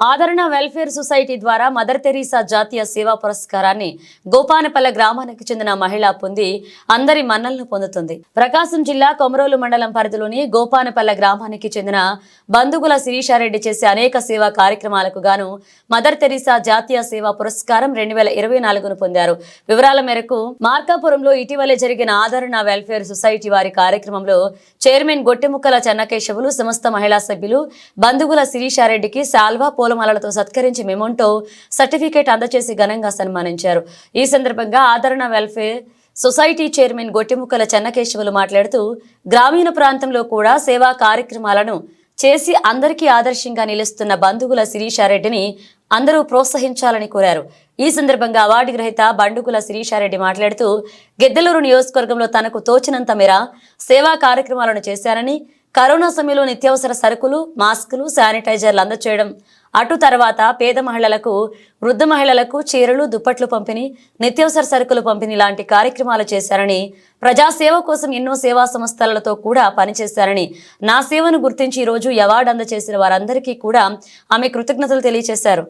ఆదరణ welfare society ద్వారా mother Teresa జాతీయ సేవా పురస్కారాన్ని గోపానపల్లె గ్రామానికి చెందిన మహిళ పొంది అందరి మన్నలను పొందుతుంది. ప్రకాశం జిల్లా కొమరోలు మండలం పరిధిలోని గోపానపల్లె గ్రామానికి చెందిన బంధుగుల శిరీషారెడ్డి చేసే అనేక సేవా కార్యక్రమాలకు గాను మదర్ తెరీసా జాతీయ సేవా పురస్కారం రెండు వేల ఇరవై నాలుగును పొందారు. వివరాల మేరకు మార్కాపురంలో ఇటీవలే జరిగిన ఆదరణ వెల్ఫేర్ సొసైటీ వారి కార్యక్రమంలో చైర్మన్ గొట్టెముక్కల చెన్నకేశవులు సమస్త మహిళా సభ్యులు బంధుగుల శిరీషారెడ్డికి సాల్వా పూలమాలలతో సత్కరించి మెమోంటో సర్టిఫికేట్ అందజేసి ఘనంగా సన్మానించారు. ఈ సందర్భంగా ఆదరణ welfare society chairman Gottimukkala Chennakesavulu మాట్లాడుతూ గ్రామీణ ప్రాంతంలో కూడా సేవా కార్యక్రమాలను చేసి అందరికీ ఆదర్శంగా నిలుస్తున్న బంధువుల శిరీషారెడ్డిని అందరూ ప్రోత్సహించాలని కోరారు. ఈ సందర్భంగా అవార్డు గ్రహీత బండుకుల శిరీషారెడ్డి మాట్లాడుతూ గిద్దలూరు నియోజకవర్గంలో తనకు తోచినంత మేర సేవా కార్యక్రమాలను చేశారని కరోనా సమయంలో నిత్యావసర సరుకులు మాస్కులు శానిటైజర్లు అందచేయడం. అటు తర్వాత పేద మహిళలకు వృద్ధ మహిళలకు చీరలు దుప్పట్లు పంపిణీ నిత్యావసర సరుకులు పంపిణీ లాంటి కార్యక్రమాలు చేశారని ప్రజాసేవ కోసం ఎన్నో సేవా సంస్థలతో కూడా పనిచేశారని నా సేవను గుర్తించి ఈరోజు అవార్డు అందజేసిన వారందరికీ కూడా ఆమె కృతజ్ఞతలు తెలియజేశారు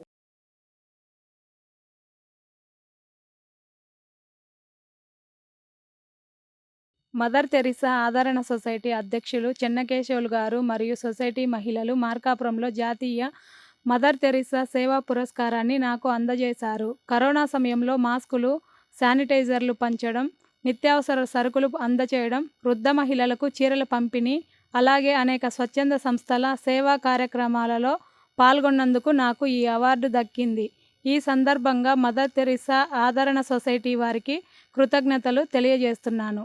మదర్ తెరిసా ఆదరణ సొసైటీ అధ్యక్షులు చెన్నకేశవులు గారు మరియు సొసైటీ మహిళలు మార్కాపురంలో జాతీయ మదర్ తెరిసా సేవా పురస్కారాన్ని నాకు అందజేశారు. కరోనా సమయంలో మాస్కులు శానిటైజర్లు పంచడం నిత్యావసర సరుకులు అందచేయడం వృద్ధ మహిళలకు చీరల పంపిణీ అలాగే అనేక స్వచ్ఛంద సంస్థల సేవా కార్యక్రమాలలో పాల్గొన్నందుకు నాకు ఈ అవార్డు దక్కింది. ఈ సందర్భంగా మదర్ తెరిసా ఆదరణ సొసైటీ వారికి కృతజ్ఞతలు తెలియజేస్తున్నాను.